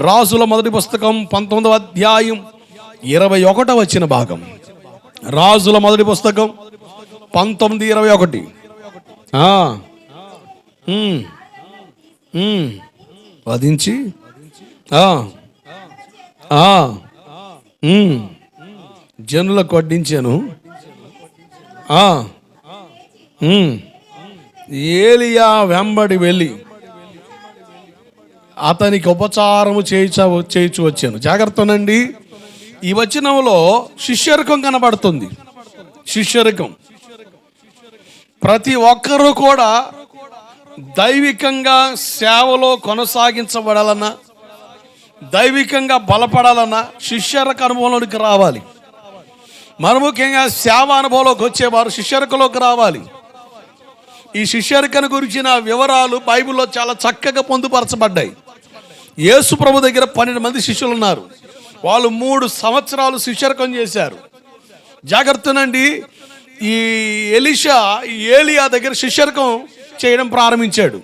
రాజుల మొదటి పుస్తకం పంతొమ్మిదవ అధ్యాయం ఇరవై ఒకట వచ్చిన భాగం. రాజుల మొదటి పుస్తకం పంతొమ్మిది ఇరవై ఒకటి. వధించి. జనులకు వడ్డించాను. ఏలియా వెంబడి వెళ్ళి అతనికి ఉపచారము చేయించ చేయించు వచ్చాను. జాగ్రత్తనండి ఈ వచనంలో శిష్యరకం కనబడుతుంది. శిష్యరకం. ప్రతి ఒక్కరూ కూడా దైవికంగా సేవలో కొనసాగించబడాలన్నా దైవికంగా బలపడాలన్నా శిష్యరక అనుభవంలోనికి రావాలి. మరి ముఖ్యంగా సేవ అనుభవంలోకి వచ్చేవారు శిష్యరకలోకి రావాలి. ఈ శిష్యరికను గురించిన వివరాలు బైబిల్లో చాలా చక్కగా పొందుపరచబడ్డాయి. యేసు ప్రభు దగ్గర పన్నెండు మంది శిష్యులు ఉన్నారు వాళ్ళు మూడు సంవత్సరాలు శిష్యరకం చేశారు. జాగ్రత్తనండి ఈ ఎలిషా ఏలియా దగ్గర శిష్యరకం చేయడం ప్రారంభించాడు.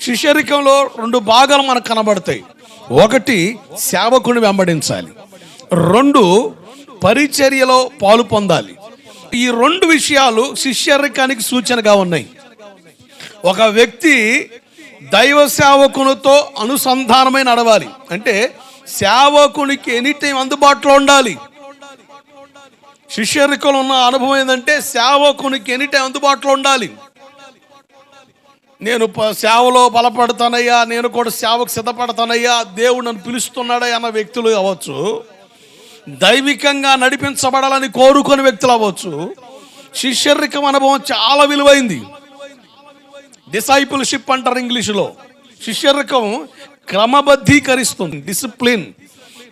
శిష్యరికంలో రెండు భాగాలు మనకు కనబడతాయి. ఒకటి సేవకుని వెంబడించాలి. రెండు పరిచర్యలో పాలు పొందాలి. ఈ రెండు విషయాలు శిష్యరికానికి సూచనగా ఉన్నాయి. ఒక వ్యక్తి దైవ సేవకునితో అనుసంధానమై నడవాలి. అంటే సేవకునికి ఎనీ టైం అందుబాటులో ఉండాలి. శిష్యరికలు ఉన్న అనుభవం ఏంటంటే సేవకునికి ఎనీ టైం అందుబాటులో ఉండాలి. నేను ప- సేవలో బలపడతానయ్యా నేను కూడా సేవకు సిద్ధపడతానయ్యా దేవుడు నన్ను పిలుస్తున్నాడా అన్న వ్యక్తులు అవ్వచ్చు. దైవికంగా నడిపించబడాలని కోరుకునే వ్యక్తులు అవ్వచ్చు. శిష్యరికం అనుభవం చాలా విలువైంది. డిసైపుల్షిప్ అంటారు ఇంగ్లీష్లో. శిష్యరకం క్రమబద్ధీకరిస్తుంది డిసిప్లిన్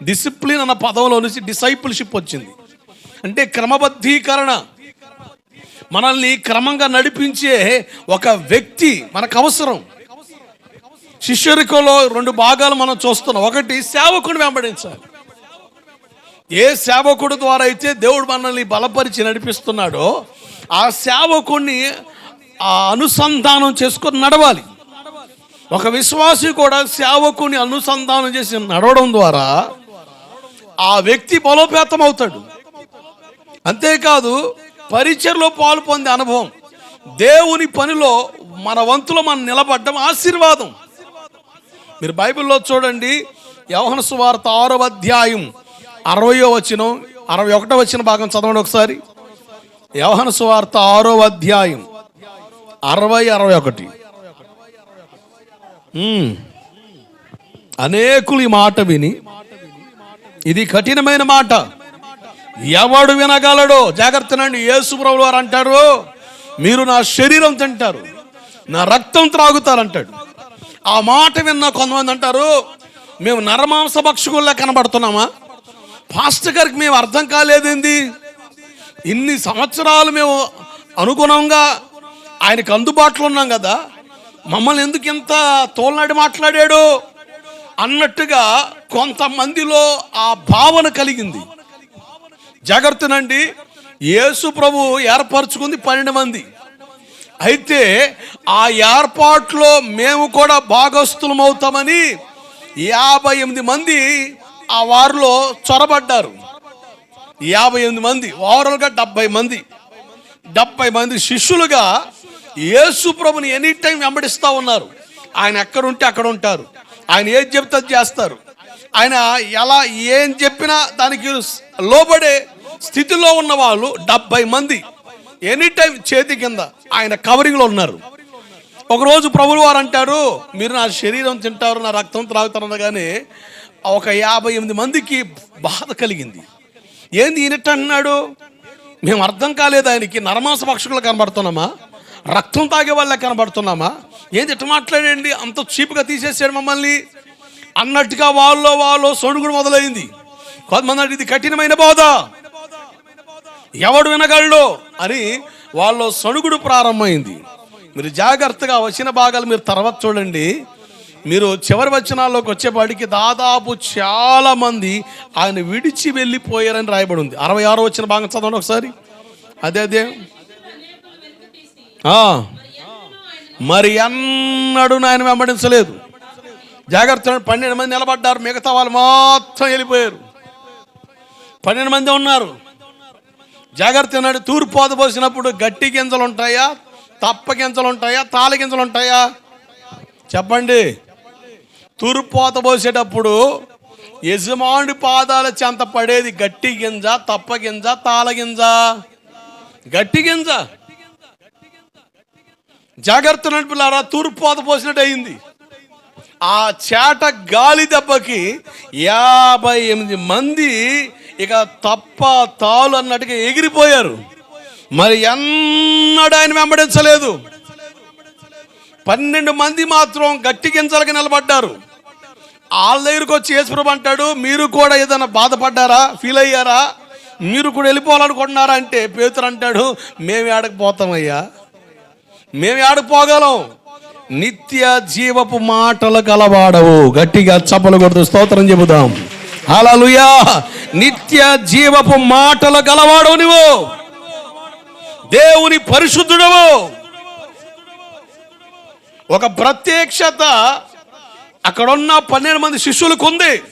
డిసిప్లిన్ అన్న పదంలో నుంచి డిసైపుల్షిప్ వచ్చింది. అంటే క్రమబద్ధీకరణ. మనల్ని క్రమంగా నడిపించే ఒక వ్యక్తి మనకు అవసరం. శిష్యరికంలో రెండు భాగాలు మనం చూస్తున్నాం. ఒకటి సేవకుడు వెంబడించాలి. ఏ సేవకుడు ద్వారా అయితే దేవుడు మనల్ని బలపరిచి నడిపిస్తున్నాడో ఆ సేవకుడిని ఆ అనుసంధానం చేసుకొని నడవాలి. ఒక విశ్వాసి కూడా సేవకుని అనుసంధానం చేసి నడవడం ద్వారా ఆ వ్యక్తి బలోపేతం అవుతాడు. అంతేకాదు పరిచయలో పాలు పొందే అనుభవం దేవుని పనిలో మన వంతులో మనం నిలబడ్డం ఆశీర్వాదం. మీరు బైబిల్లో చూడండి యవహన సువార్త ఆరో అధ్యాయం అరవయో వచనం అరవై ఒకటో వచ్చిన భాగం చదవండి ఒకసారి. యవహన సువార్త ఆరో అధ్యాయం అరవై అరవై ఒకటి. అనేకులు ఈ మాట విని ఇది కఠినమైన మాట. ఎవడు వినగలడో జాగ్రత్తనండి యేసుప్రభులు వారు అంటారు మీరు నా శరీరం తింటారు నా రక్తం త్రాగుతారంటాడు. ఆ మాట విన్న కొంతమంది అంటారు మేము నరమాంస భక్షకుల్లా కనబడుతున్నామా? పాస్టర్ గారికి మేము అర్థం కాలేదేంది? ఇన్ని సంవత్సరాలు మేము అనుగుణంగా ఆయనకు అందుబాటులో ఉన్నాం కదా. మమ్మల్ని ఎందుకు ఇంత తోలనాడి మాట్లాడాడు? అన్నట్టుగా కొంతమందిలో ఆ భావన కలిగింది. జాగ్రత్తనండి యేసు ప్రభు ఏర్పరచుకుంది పన్నెండు మంది. అయితే ఆ ఏర్పాట్లో మేము కూడా భాగస్థులమవుతామని యాభై ఎనిమిది మంది ఆ వారిలో చొరబడ్డారు. యాభై ఎనిమిది మంది ఓవరాల్గా డెబ్బై మంది. డెబ్బై మంది శిష్యులుగా యేసు ప్రభుని ఎనీ టైం వెంబడిస్తూ ఉన్నారు. ఆయన ఎక్కడుంటే అక్కడ ఉంటారు ఆయన ఏది చెప్తే అది చేస్తారు. ఆయన ఎలా ఏం చెప్పినా దానికి లోబడే స్థితిలో ఉన్న వాళ్ళు డెబ్బై మంది. ఎనీ టైం చేతి కింద ఆయన కవరింగ్లో ఉన్నారు. ఒకరోజు ప్రభులు వారు అంటారు మీరు నా శరీరం తింటారు నా రక్తం త్రాగుతారు కానీ ఒక యాభై ఎనిమిది మందికి బాధ కలిగింది. ఏంది ఈయనట్టు మేము అర్థం కాలేదు ఆయనకి. నరమాంస పక్షులు కనబడుతున్నామా? రక్తం తాగే వాళ్ళే కనబడుతున్నామా? ఏంది ఇట్లా మాట్లాడండి? అంత చీప్గా తీసేసాడు మమ్మల్ని. అన్నట్టుగా వాళ్ళలో వాళ్ళు సొడుగుడు మొదలైంది. కొంతమంది ఇది కఠినమైన బోధ. ఎవడు వినగలడు? అని వాళ్ళు సొడుగుడు ప్రారంభమైంది. మీరు జాగ్రత్తగా వచ్చిన భాగాలు మీరు తర్వాత చూడండి. మీరు చివరి వచనాల్లోకి వచ్చేపాటికి దాదాపు చాలా మంది ఆయన విడిచి వెళ్ళిపోయారని రాయబడి ఉంది. అరవై ఆరో వచ్చిన భాగం చదవండి ఒకసారి. అదే అదే. మరి ఎన్నడూ ఆయన వెంబడించలేదు. జాగ్రత్త పన్నెండు మంది నిలబడ్డారు. మిగతా వాళ్ళు మొత్తం వెళ్ళిపోయారు. పన్నెండు మంది ఉన్నారు. జాగ్రత్త నాడు తూర్పు పోసినప్పుడు గట్టి గింజలు ఉంటాయా? తప్ప గింజలు ఉంటాయా? తాళ గింజలు ఉంటాయా? చెప్పండి. తూర్పు పోసేటప్పుడు యజమానుడి పాదాల చెంత పడేది గట్టి గింజ తప్ప గింజ తాళ గింజ. గట్టి గింజ. జాగ్రత్త నడిపిలారా తూర్పు పోత పోసినట్టు అయింది. ఆ చేట గాలి దెబ్బకి యాభై ఎనిమిది మంది ఇక తప్ప తాలు అన్నట్టుగా ఎగిరిపోయారు. మరి ఎన్నడూ ఆయన వెంబడించలేదు. పన్నెండు మంది మాత్రం గట్టి గింజలకి నిలబడ్డారు. వాళ్ళ దగ్గరికి వచ్చి యేసుప్రభు అంటాడు మీరు కూడా ఏదైనా బాధపడ్డారా? ఫీల్ అయ్యారా? మీరు కూడా వెళ్ళిపోవాలనుకుంటున్నారా? అంటే పేతురు అంటాడు మేము ఏడకపోతామయ్యా మేము ఏడకపోగలం నిత్య జీవపు మాటలు కలవాడవు. గట్టిగా చప్పలు కొడుతూ స్తోత్రం చెబుదాం. హల్లెలూయా! నిత్య జీవపు మాటలు గలవాడవు నువ్వు దేవుని పరిశుద్ధుడవు. ఒక ప్రత్యక్షత అక్కడున్న పన్నెండు మంది శిష్యులకు ఉంది.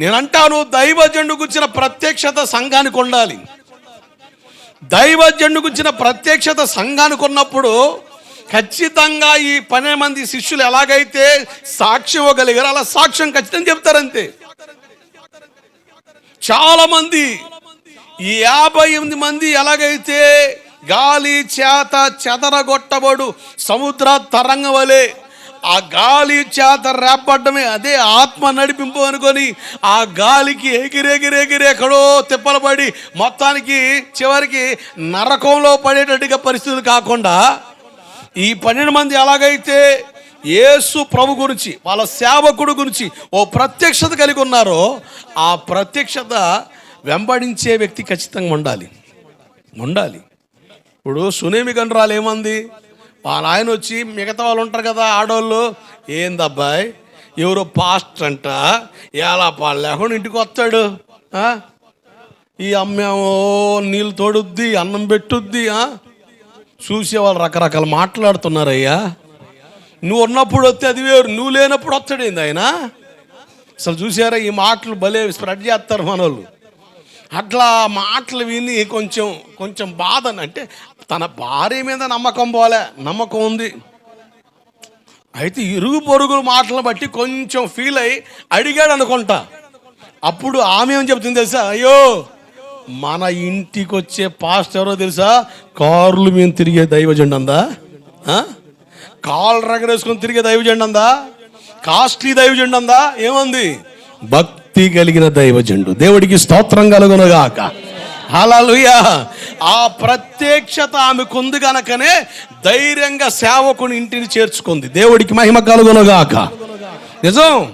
నేను అంటాను దైవజండు గుర్చిన ప్రత్యక్షత సంఘానికి ఉండాలి. దైవజండు గురించిన ప్రత్యక్షత సంఘానికి ఉన్నప్పుడు ఖచ్చితంగా ఈ పన్నెండు మంది శిష్యులు ఎలాగైతే సాక్ష్యం ఇవ్వగలిగారు అలా సాక్ష్యం ఖచ్చితంగా చెప్తారంతే. చాలా మంది ఈ యాభై ఎనిమిది మంది ఎలాగైతే గాలి చేత చెదరగొట్టబడు సముద్ర తరంగ వలె ఆ గాలి చేత రేపడ్డమే అదే ఆత్మ నడిపింపు అనుకొని ఆ గాలికి ఎగిరెగిరెగిరి ఎక్కడో తిప్పలపడి మొత్తానికి చివరికి నరకంలో పడేటట్టుగా పరిస్థితులు కాకుండా ఈ పన్నెండు మంది ఎలాగైతే యేసు ప్రభు గురించి వాళ్ళ సేవకుడు గురించి ఓ ప్రత్యక్షత కలిగి ఉన్నారో ఆ ప్రత్యక్షత వెంబడించే వ్యక్తి ఖచ్చితంగా ఉండాలి. ఉండాలి. ఇప్పుడు సునేమి గండ్రాలు ఏమంది? వాళ్ళ ఆయన వచ్చి మిగతా వాళ్ళు ఉంటారు కదా ఆడవాళ్ళు ఏందబ్బాయి ఎవరో పాస్ట్ అంట ఎలా పాలు లేకుండా ఇంటికి వస్తాడు? ఈ అమ్మేమో నీళ్ళు తోడుద్ది అన్నం పెట్టుద్ది చూసే వాళ్ళు రకరకాల మాట్లాడుతున్నారయ్యా. నువ్వు ఉన్నప్పుడు వస్తే అది వేరు నువ్వు లేనప్పుడు వస్తాడేంది ఆయన? అసలు చూసారా ఈ మాటలు భలే స్ప్రెడ్ చేస్తారు మనోళ్ళు. అట్లా మాటలు విని కొంచెం కొంచెం బాధ అంటే తన భార్య మీద నమ్మకం పోలే నమ్మకం ఉంది. అయితే ఇరుగు పొరుగుల మాటలను బట్టి కొంచెం ఫీల్ అయ్యి అడిగాడు అనుకుంటా. అప్పుడు ఆమె ఏం చెప్తుంది తెలుసా? అయ్యో మన ఇంటికి వచ్చే పాస్ట్ ఎవరో తెలుసా? కార్లు మేము తిరిగే దైవజెండు అందా? కాళ్ళు రగరేసుకొని తిరిగే దైవజెండు అందా? కాస్ట్లీ దైవజెండు అందా? ఏముంది? భక్తి కలిగిన దైవజండు దేవుడికి స్తోత్రం కలుగునగాక. హల్లెలూయా. ఆ ప్రత్యక్షత ఆమెకుంది గనకనే ధైర్యంగా సేవకుని ఇంటిని చేర్చుకుంది. దేవుడికి మహిమ కలుగునగాక. నిజం?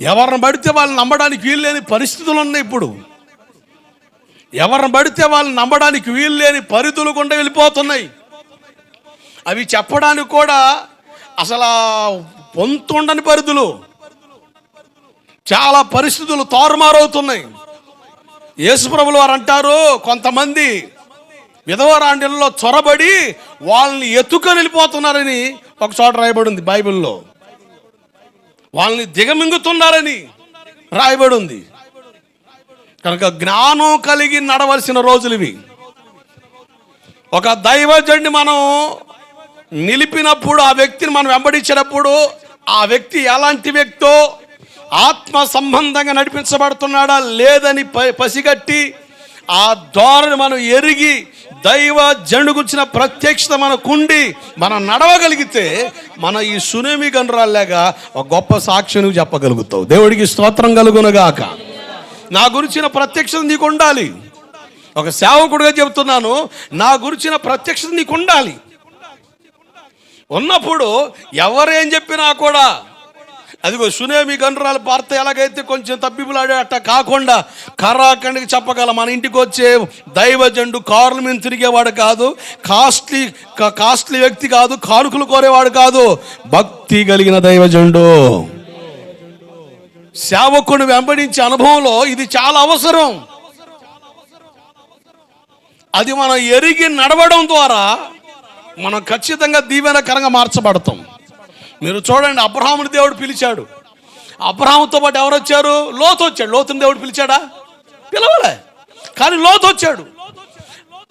ఎవరిని పడితే వాళ్ళని నమ్మడానికి వీలు లేని పరిస్థితులు ఉన్నాయి ఇప్పుడు. ఎవరిని పడితే వాళ్ళని నమ్మడానికి వీలు లేని పరిధులు గుండా వెళ్ళిపోతున్నాయి. అవి చెప్పడానికి కూడా అసలు పొంతుండని పరిధులు. చాలా పరిస్థితులు తారుమారవుతున్నాయి. యేసుప్రభులు వారు అంటారు కొంతమంది విధవరాండిల్లో చొరబడి వాళ్ళని ఎత్తుకొని వెళ్ళిపోతున్నారని ఒక చోట రాయబడి ఉంది బైబిల్లో. వాళ్ళని దిగమింగుతున్నారని రాయబడి ఉంది కనుక జ్ఞానం కలిగి నడవలసిన రోజులు ఇవి. ఒక దైవజండి మనం నిలిపినప్పుడు ఆ వ్యక్తిని మనం వెంబడించినప్పుడు ఆ వ్యక్తి ఎలాంటి వ్యక్తో ఆత్మ సంబంధంగా నడిపించబడుతున్నాడా లేదని ప- పసిగట్టి ఆ ధోరణి మనం ఎరిగి దైవ జండుగుచ్చిన ప్రత్యక్షత మనకుండి మనం నడవగలిగితే మన ఈ సునేమి గనురాల్లాగా ఒక గొప్ప సాక్షిని చెప్పగలుగుతావు. దేవుడికి స్తోత్రం కలుగునగాక. నా గురించిన ప్రత్యక్షత నీకు ఉండాలి ఒక సేవకుడిగా చెబుతున్నాను నా గురించిన ప్రత్యక్షత నీకు ఉండాలి ఉన్నప్పుడు ఎవరేం చెప్పినా కూడా అదిగో సునేమి గండ్రాల భర్త ఎలాగైతే కొంచెం తప్పిపులాడే అట్ట కాకుండా కరాఖండికి చెప్పగల మన ఇంటికి వచ్చే దైవజండు కారుల మీద తిరిగేవాడు కాదు కాస్ట్లీ కాస్ట్లీ వ్యక్తి కాదు కానుకలు కోరేవాడు కాదు భక్తి కలిగిన దైవజండు. సేవకుని వెంబడించే అనుభవంలో ఇది చాలా అవసరం. అది మనం ఎరిగి నడవడం ద్వారా మనం ఖచ్చితంగా దీవెనకరంగా మార్చబడతాం. మీరు చూడండి అబ్రహాముని దేవుడు పిలిచాడు. అబ్రహాముతో పాటు ఎవరు వచ్చారు? లోతు వచ్చాడు. లోతుని దేవుడు పిలిచాడా? పిలవలే. కానీ లోతు వచ్చాడు.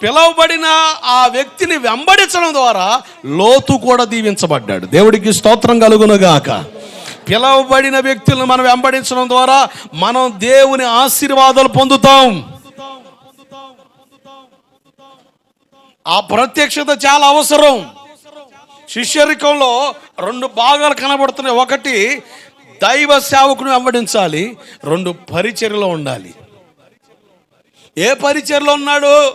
పిలవబడిన ఆ వ్యక్తిని వెంబడించడం ద్వారా లోతు కూడా దీవించబడ్డాడు. దేవుడికి స్తోత్రం కలుగునుగాక. పిలవబడిన వ్యక్తులను మనం వెంబడించడం ద్వారా మనం దేవుని ఆశీర్వాదాలు పొందుతాం. ఆ ప్రత్యక్షత చాలా అవసరం. శిష్యరికంలో రెండు భాగాలు కనబడుతున్నాయి. ఒకటి దైవ సేవకుని వెంబడించాలి రెండు పరిచర్యలో ఉండాలి. ఏ పరిచర్లో ఉన్నాడు?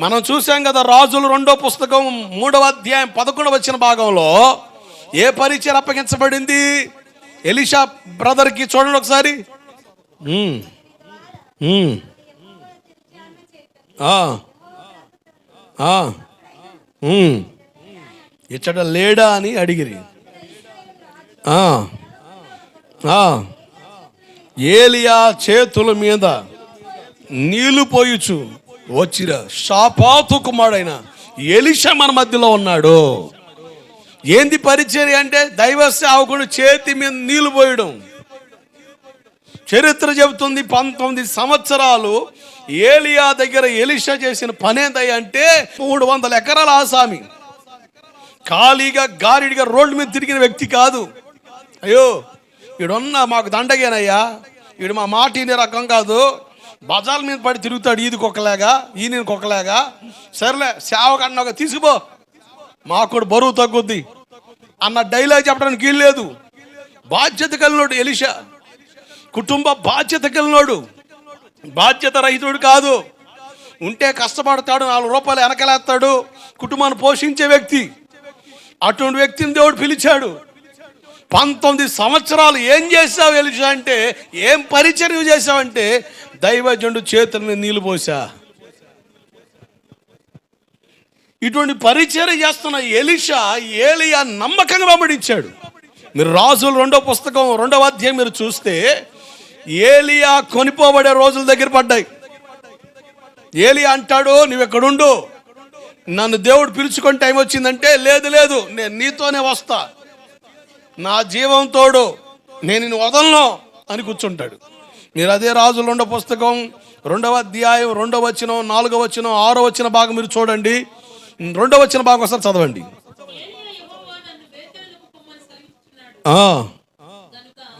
మనం చూసాం కదా రాజులు రెండో పుస్తకం మూడవ అధ్యాయం పదకొండవ వచ్చిన భాగంలో ఏ పరిచయం అప్పగించబడింది? ఎలిషా బ్రదర్కి చూడండి ఒకసారి. ఆ. ఇచ్చట లేడా అని అడిగిరి. ఏలియా చేతుల మీద నీళ్ళు పోయిచు వచ్చిన షాపాతు కుమారుడైన ఎలిష మన మధ్యలో ఉన్నాడు. ఏంది పరిచర్య అంటే దైవ సేవకుడు చేతి మీద నీళ్ళు పోయడం. చరిత్ర చెబుతుంది పంతొమ్మిది సంవత్సరాలు ఏలియా దగ్గర ఎలిషా చేసిన పనేదయ్య అంటే మూడు వందల ఎకరాల ఆసామి. ఖాళీగా గారిడిగా రోడ్ల మీద తిరిగిన వ్యక్తి కాదు. అయ్యో ఈడున్న మాకు దండగేనయ్యా. ఈడు మా మాట ఈయన రకం కాదు. బజార్ మీద పడి తిరుగుతాడు ఈది ఒకలాగా ఈయన ఒకలాగా. సర్లే సేవకన్నా ఒక తీసుకుపో. మాకు బరువు తగ్గుద్ది. అన్న డైలాగ్ చెప్పడానికి వీలు లేదు. బాధ్యత కలిగినోడు ఎలిషా. కుటుంబ బాధ్యత కలిగినోడు. బాధ్యత రహితుడు కాదు. ఉంటే కష్టపడతాడు నాలుగు రూపాయలు వెనకలేస్తాడు. కుటుంబాన్ని పోషించే వ్యక్తి. అటువంటి వ్యక్తిని దేవుడు పిలిచాడు. పంతొమ్మిది సంవత్సరాలు ఏం చేసావు ఎలిషా అంటే ఏం పరిచర్య చేసావంటే దైవజనుడు చేతుల మీద నీళ్ళు పోసా. ఇటువంటి పరిచర్య చేస్తున్న ఎలిషా ఏలియా నమ్మకంగా వెంబడించాడు. మీరు రాజులు రెండో పుస్తకం రెండవ అధ్యాయం మీరు చూస్తే ఏలియా కొనిపోబడే రోజుల దగ్గర పడ్డాయి. ఏలియా అంటాడు నువ్వు ఎక్కడుండు? నన్ను దేవుడు పిలుచుకొని టైం వచ్చిందంటే లేదు లేదు నేను నీతోనే వస్తా. నా జీవం తోడు. నేను నిన్ను వదలను అని కూర్చుంటాడు. మీరు అదే రాజులు ఉండ పుస్తకం రెండవ అధ్యాయం రెండవ వచనం నాలుగవ వచనం ఆరో వచ్చిన భాగం మీరు చూడండి. రెండవ వచ్చిన భాగం ఒకసారి చదవండి.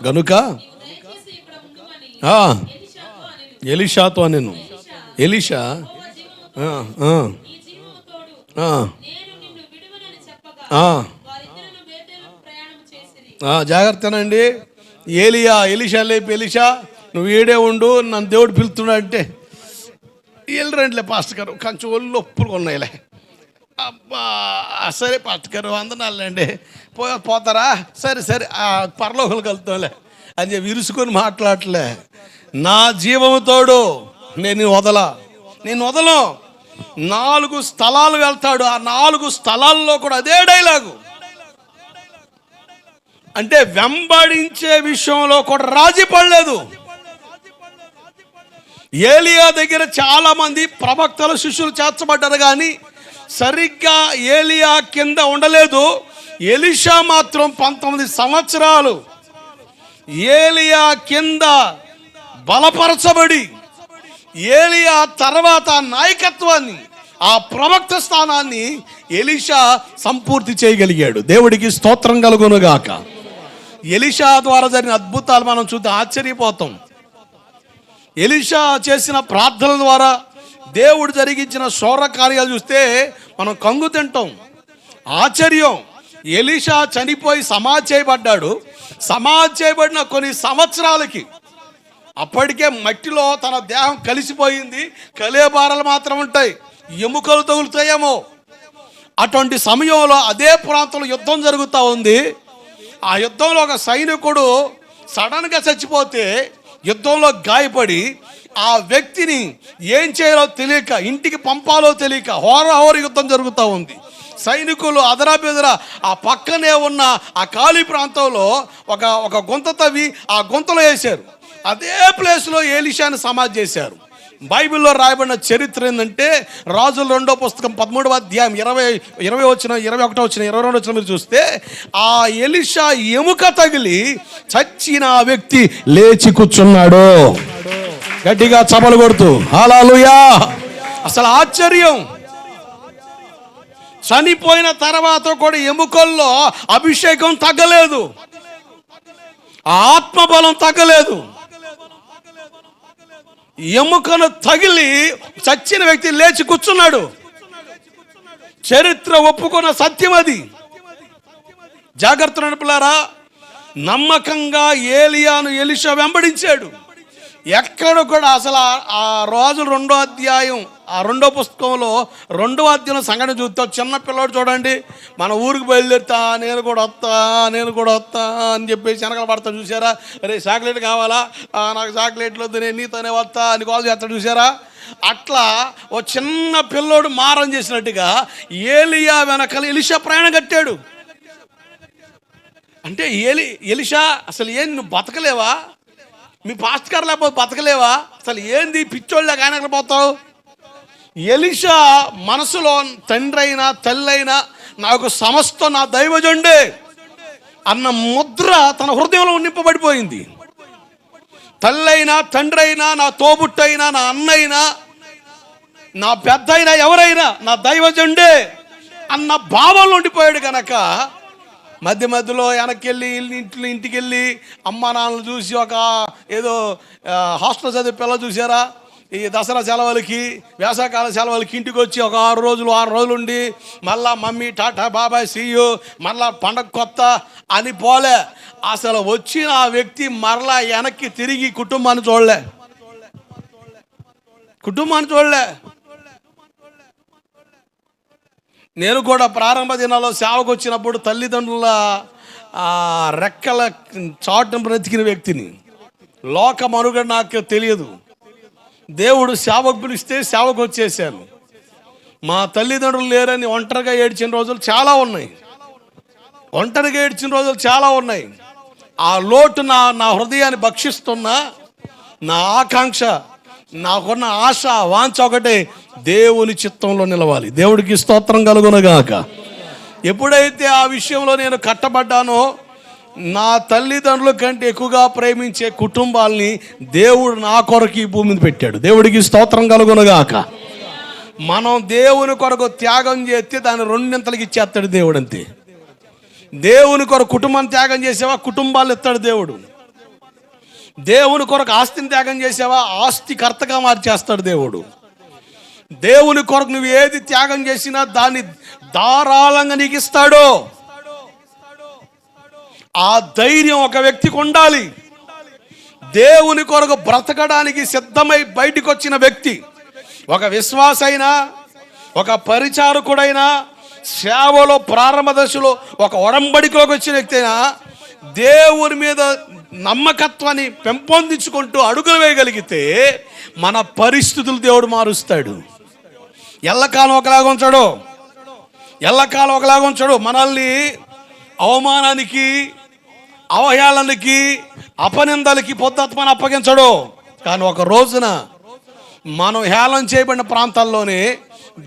గనుక? ఎలిషాతో నేను ఎలిషా? జాగ్రత్తనండి. ఏలియా ఎలిషా లేపి ఎలిషా నువ్వు ఏడే ఉండు నన్ను దేవుడు పిలుతున్నాడు అంటే. వెళ్ళరండిలే పాస్టర్ గారు కొంచెం ఒళ్ళు ఒప్పులు ఉన్నాయిలే. అబ్బా సరే పాస్టర్ గారు అందనాలండి పో పోతారా? సరే సరే పరలోకలు కలుతాంలే అని చెప్పి ఇరుసుకొని మాట్లాడలే నా జీవము తోడు నేను వదలా. నేను వదలను. నాలుగు స్థలాలు వెళ్తాడు. ఆ నాలుగు స్థలాల్లో కూడా అదే డైలాగు. అంటే వెంబడించే విషయంలో కూడా రాజీ పడలేదు. ఏలియా దగ్గర చాలా మంది ప్రవక్తలు శిష్యులు చేర్చబడ్డారు కానీ సరిగ్గా ఏలియా కింద ఉండలేదు. ఎలిషా మాత్రం పంతొమ్మిది సంవత్సరాలు ఏలియా కింద బలపరచబడి ఏలియా తర్వాత నాయకత్వాన్ని ఆ ప్రవక్త స్థానాన్ని ఎలిషా సంపూర్తి చేయగలిగాడు. దేవుడికి స్తోత్రం కలుగునుగాక. ఎలిషా ద్వారా జరిగిన అద్భుతాలు మనం చూస్తే ఆశ్చర్యపోతాం. ఎలిషా చేసిన ప్రార్థనల ద్వారా దేవుడు జరిగించిన శౌర కార్యాలు చూస్తే మనం కంగు తింటాం. ఆశ్చర్యం. ఎలిషా చనిపోయి సమాధి చేయబడ్డాడు. సమాధి చేయబడిన కొన్ని సంవత్సరాలకి అప్పటికే మట్టిలో తన దేహం కలిసిపోయింది. కలేబారలు మాత్రం ఉంటాయి. ఎముకలు తగులుతాయేమో. అటువంటి సమయంలో అదే ప్రాంతంలో యుద్ధం జరుగుతూ ఉంది. ఆ యుద్ధంలో ఒక సైనికుడు సడన్గా చచ్చిపోతే యుద్ధంలో గాయపడి ఆ వ్యక్తిని ఏం చేయాలో తెలియక ఇంటికి పంపాలో తెలియక హోరహోర యుద్ధం జరుగుతూ ఉంది. సైనికులు అదరా బెదరా ఆ పక్కనే ఉన్న ఆ ఖాళీ ప్రాంతంలో ఒక ఒక గుంత తవ్వి ఆ గుంతలో వేశారు. అదే ప్లేస్లో ఏలిషాని సమాధి చేశారు. బైబిల్లో రాయబడిన చరిత్ర ఏంటంటే రాజుల రెండో పుస్తకం పదమూడవ అధ్యాయం ఇరవై ఇరవై వచ్చిన ఇరవై ఒకటో వచ్చిన ఇరవై రెండు వచ్చిన మీరు చూస్తే ఆ ఎలిషా ఎముక తగిలి చచ్చిన ఆ వ్యక్తి లేచి కూర్చున్నాడు. గట్టిగా చపలు కొడుతూ హాలాలుయా అసలు ఆశ్చర్యం. చనిపోయిన తర్వాత కూడా ఎముకల్లో అభిషేకం తగ్గలేదు. ఆత్మబలం తగ్గలేదు. ఎముకను తగిలి చచ్చిన వ్యక్తి లేచి కూర్చున్నాడు. చరిత్ర ఒప్పుకున్న సత్యం అది. జాగ్రత్త నడుపులారా నమ్మకంగా ఏలియాను ఎలిషా వెంబడించాడు. ఎక్కడ కూడా అసలు ఆ- రోజు రెండో అధ్యాయం ఆ రెండో పుస్తకంలో రెండో అధ్యాయం సంఘటన చూస్తే చిన్న పిల్లోడు చూడండి మన ఊరికి బయలుదేరుతా నేను కూడా వస్తా నేను కూడా వస్తా అని చెప్పేసి వెనకాల పడతా చూసారా రే చాక్లెట్ కావాలా? నాకు చాక్లెట్లు వద్దు నేను నీతోనే వస్తా అని కాల్ చేస్తా చూసారా అట్లా ఓ చిన్న పిల్లోడు మారం చేసినట్టుగా ఏలియా వెనకాల ఎలిషా ప్రయాణం కట్టాడు. అంటే ఏలి ఎలిషా అసలు ఏం నువ్వు బతకలేవా? మీ పాస్ట్ గారు లేకపోతే బతకలేవా? అసలు ఏంది పిచ్చోళ్ళ ఆయన పోతావు? ఎలిషా మనసులో తండ్రి అయినా తల్లి అయినా నాకు సమస్త నా దైవజండే అన్న ముద్ర తన హృదయంలో నింపబడిపోయింది. తల్లైనా తండ్రి అయినా నా తోబుట్టైనా నా అన్నైనా నా పెద్ద అయినా ఎవరైనా నా దైవజండే అన్న భావంలో ఉండిపోయాడు కనుక మధ్య మధ్యలో వెనక్కి వెళ్ళి ఇంట్లో ఇంటికి వెళ్ళి అమ్మ నాన్నలు చూసి ఒక ఏదో హాస్టల్ చదివే పిల్ల చూసారా? ఈ దసరా సెలవులకి వేసవకాల సెలవులకి ఇంటికి వచ్చి ఒక ఆరు రోజులు ఆరు రోజులు ఉండి మళ్ళా మమ్మీ టాటా బాబాయ్ సీయు మళ్ళా పండగ కొత్త అని పోలే. అసలు వచ్చిన ఆ వ్యక్తి మరలా వెనక్కి తిరిగి కుటుంబాన్ని చూడలే. కుటుంబాన్ని చూడలే. నేను కూడా ప్రారంభ దినాల్లో సేవకు వచ్చినప్పుడు తల్లిదండ్రుల రెక్కల చాటును బ్రతికిన వ్యక్తిని. లోక మనుగడ నాకు తెలియదు. దేవుడు సేవకు పిలిస్తే సేవకు వచ్చేసాను మా తల్లిదండ్రులు లేరని ఒంటరిగా ఏడ్చిన రోజులు చాలా ఉన్నాయి. ఒంటరిగా ఏడ్చిన రోజులు చాలా ఉన్నాయి. ఆ లోటు నా నా హృదయాన్ని భక్షిస్తున్న నా ఆకాంక్ష నాకున్న ఆశ వాంచ ఒకటే దేవుని చిత్తంలో నిలవాలి. దేవుడికి స్తోత్రం కలుగునగాక. ఎప్పుడైతే ఆ విషయంలో నేను కట్టబడ్డానో నా తల్లిదండ్రుల కంటే ఎక్కువగా ప్రేమించే కుటుంబాల్ని దేవుడు నా కొరకు ఈ భూమిని పెట్టాడు. దేవుడికి స్తోత్రం కలుగునగాక. మనం దేవుని కొరకు త్యాగం చేస్తే దాన్ని రెండింతలకి ఇచ్చేస్తాడు దేవుడు అంతే దేవుని కొరకు కుటుంబం త్యాగం చేసేవా? కుటుంబాలు ఇస్తాడు దేవుడు. దేవుని కొరకు ఆస్తిని త్యాగం చేసావా? ఆస్తి కర్తగా మార్చేస్తాడు దేవుడు. దేవుని కొరకు నువ్వు ఏది త్యాగం చేసినా దాన్ని ధారాళంగా నీకు ఇస్తాడు. ఆ ధైర్యం ఒక వ్యక్తికి ఉండాలి. దేవుని కొరకు బ్రతకడానికి సిద్ధమై బయటకు వచ్చిన వ్యక్తి ఒక విశ్వాసైనా ఒక పరిచారకుడైనా సేవలో ప్రారంభ దశలో ఒక ఒడంబడికలోకి వచ్చిన వ్యక్తి అయినా దేవుని మీద నమ్మకత్వాన్ని పెంపొందించుకుంటూ అడుగులు వేయగలిగితే మన పరిస్థితులు దేవుడు మారుస్తాడు. ఎల్లకాలం ఒకలాగా ఉంచాడు. ఎల్లకాలం ఒకలాగా ఉంచాడు. మనల్ని అవమానానికి అవహేళనకి అపనిందలకి పొద్దుత్మని అప్పగించడు. కానీ ఒక రోజున మనం హేళన చేయబడిన ప్రాంతాల్లోనే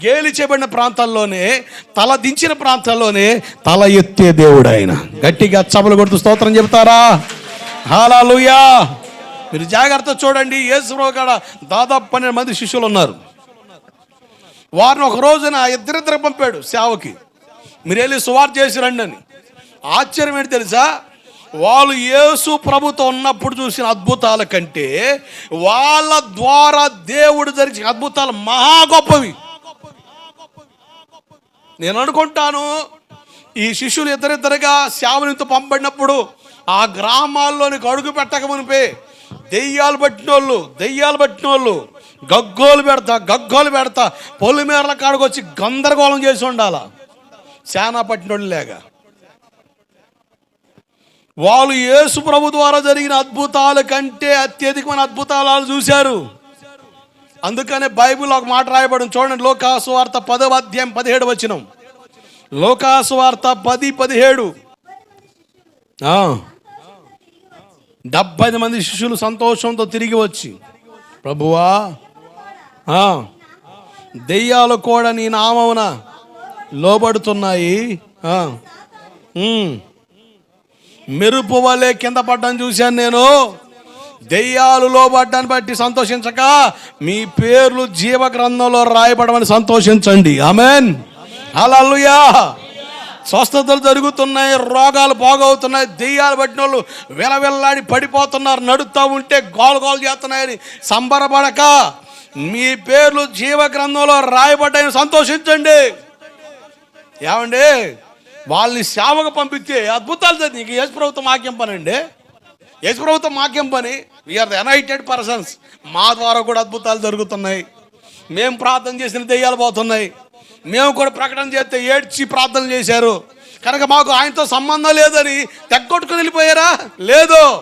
గేలి చేయబడిన ప్రాంతాల్లోనే తల దించిన ప్రాంతాల్లోనే తల ఎత్తే దేవుడు ఆయన. గట్టిగా చపలు కొడుతూ స్తోత్రం చెప్తారా? హాలాలుయా మీరు జాగ్రత్త చూడండి యేసురావు కాడ దాదాపు పన్నెండు మంది శిష్యులు ఉన్నారు. వారిని ఒక రోజున ఇద్దరిద్దరు పంపాడు సేవకి. మీరు వెళ్ళి సువార్ చేసి రండి అని. ఆశ్చర్యం ఏంటి తెలుసా? వాళ్ళు యేసు ప్రభుతో ఉన్నప్పుడు చూసిన అద్భుతాల కంటే వాళ్ళ ద్వారా దేవుడు జరిచిన అద్భుతాలు మహా గొప్పవి. నేను అనుకుంటాను ఈ శిష్యులు ఇద్దరిద్దరుగా సేవనితో పంపబడినప్పుడు ఆ గ్రామాల్లోనికి అడుగు పెట్టక మునిపే దెయ్యాలు పట్టినోళ్ళు దెయ్యాలు పట్టినోళ్ళు గగ్గోలు పెడతా గగ్గోలు పెడతా పొలిమేరల కాడకు వచ్చి గందరగోళం చేసి ఉండాల? శానా పట్టినోళ్ళు లేక. వాళ్ళు యేసు ప్రభు ద్వారా జరిగిన అద్భుతాల కంటే అత్యధికమైన అద్భుతాలు వాళ్ళు చూశారు. అందుకనే బైబిల్ ఒక మాట రాయబడి చూడండి లోకాసు వార్త పదవ అధ్యాయం పదిహేడు వచ్చినం లోకాసువార్త పది పదిహేడు. డెబ్బై మంది శిష్యులు సంతోషంతో తిరిగి వచ్చి ప్రభువా దెయ్యాలు కూడా నీ నామమున లోబడుతున్నాయి. మెరుపు వలె కింద పడ్డం చూశాను నేను. దెయ్యాలు లోబడ్డాన్ని బట్టి సంతోషించక మీ పేర్లు జీవ గ్రంథంలో రాయబడమని సంతోషించండి. ఆమెన్. హల్లెలూయా. స్వస్థతలు జరుగుతున్నాయి రోగాలు బాగవుతున్నాయి దెయ్యాలు పట్టిన వాళ్ళు వెలవెల్లాడి పడిపోతున్నారు నడుస్తూ ఉంటే గోలు గోలు చేస్తున్నాయని సంబరపడక. మీ పేర్లు జీవ గ్రంథంలో రాయబడ్డాయని సంతోషించండి. ఏమండి? వాళ్ళని సేవకు పంపిస్తే అద్భుతాలు జరిగింది నీకు యేసు ప్రభుత్వం మాకేం పని అండి యేసు ప్రభుత్వం మాకేం పని? వీఆర్ ద ఎనైటెడ్ పర్సన్స్ మా ద్వారా కూడా అద్భుతాలు జరుగుతున్నాయి. మేము ప్రార్థన చేసిన దెయ్యాలు పోతున్నాయి. మేము కూడా ప్రకటన చేస్తే ఏడ్చి ప్రార్థన చేశారు. కనుక మాకు ఆయనతో సంబంధం లేదని తెగ్గొట్టుకుని వెళ్ళిపోయారా? లేదు.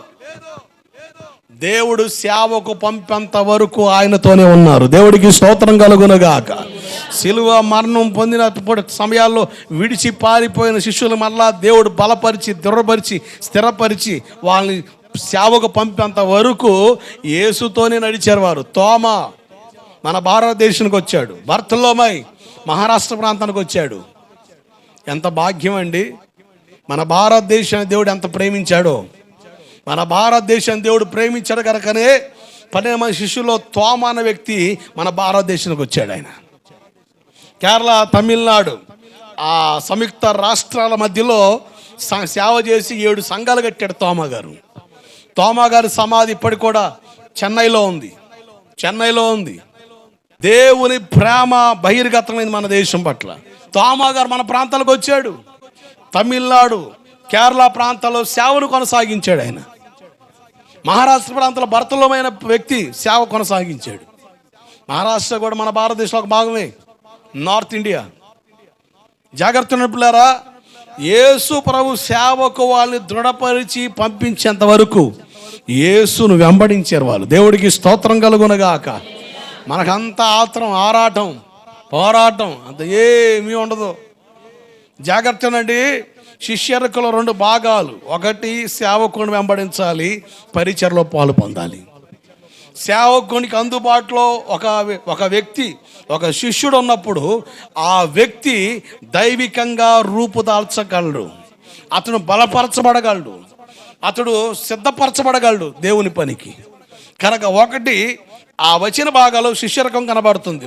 దేవుడు సేవకు పంపేంత వరకు ఆయనతోనే ఉన్నారు. దేవుడికి స్తోత్రం కలుగునగాక. సిలువ మరణం పొందినప్పుడు సమయాల్లో విడిచి పారిపోయిన శిష్యులు మరలా దేవుడు బలపరిచి దృఢపరిచి స్థిరపరిచి వాళ్ళని సేవకు పంపేంత వరకు యేసుతోనే నడిచారు వారు. తోమ మన భారతదేశానికి వచ్చాడు. భర్తలోమై మహారాష్ట్ర ప్రాంతానికి వచ్చాడు. ఎంత భాగ్యం అండి మన భారతదేశాన్ని దేవుడు ఎంత ప్రేమించాడో. మన భారతదేశాన్ని దేవుడు ప్రేమించాడు కనుకనే పన్నెండు మంది శిష్యుల్లో తోమ అన్న వ్యక్తి మన భారతదేశానికి వచ్చాడు ఆయన. కేరళ తమిళనాడు ఆ సంయుక్త రాష్ట్రాల మధ్యలో సేవ చేసి ఏడు సంఘాలు కట్టాడు తోమగారు గారు. గారి సమాధి ఇప్పటికి కూడా చెన్నైలో ఉంది. చెన్నైలో ఉంది. దేవుని ప్రేమ బహిర్గతమైంది మన దేశం పట్ల. తోమ గారు మన ప్రాంతాలకు వచ్చాడు. తమిళనాడు కేరళ ప్రాంతాల్లో సేవను కొనసాగించాడు ఆయన. మహారాష్ట్ర ప్రాంతంలో భర్తలోమైన వ్యక్తి సేవ కొనసాగించాడు. మహారాష్ట్ర కూడా మన భారతదేశంలో ఒక భాగమే. North India. జాగ్రత్త నడుపులారా యేసు ప్రభు సేవకు వాళ్ళని దృఢపరిచి పంపించేంత వరకు యేసును వెంబడించారు వాళ్ళు. దేవుడికి స్తోత్రం కలుగునగాక. మనకంత ఆత్రం ఆరాటం పోరాటం అంత ఏమీ ఉండదు. జాగ్రత్తనండి శిష్యరకుల రెండు భాగాలు. ఒకటి సేవకుని వెంబడించాలి పరిచయలో పాలు పొందాలి. సేవకునికి అందుబాటులో ఒక ఒక వ్యక్తి ఒక శిష్యుడు ఉన్నప్పుడు ఆ వ్యక్తి దైవికంగా రూపుదాల్చగలడు అతను బలపరచబడగలడు. అతడు సిద్ధపరచబడగలడు దేవుని పనికి. కనుక ఒకటి ఆ వచ్చిన భాగాలు శిష్యరకం కనబడుతుంది.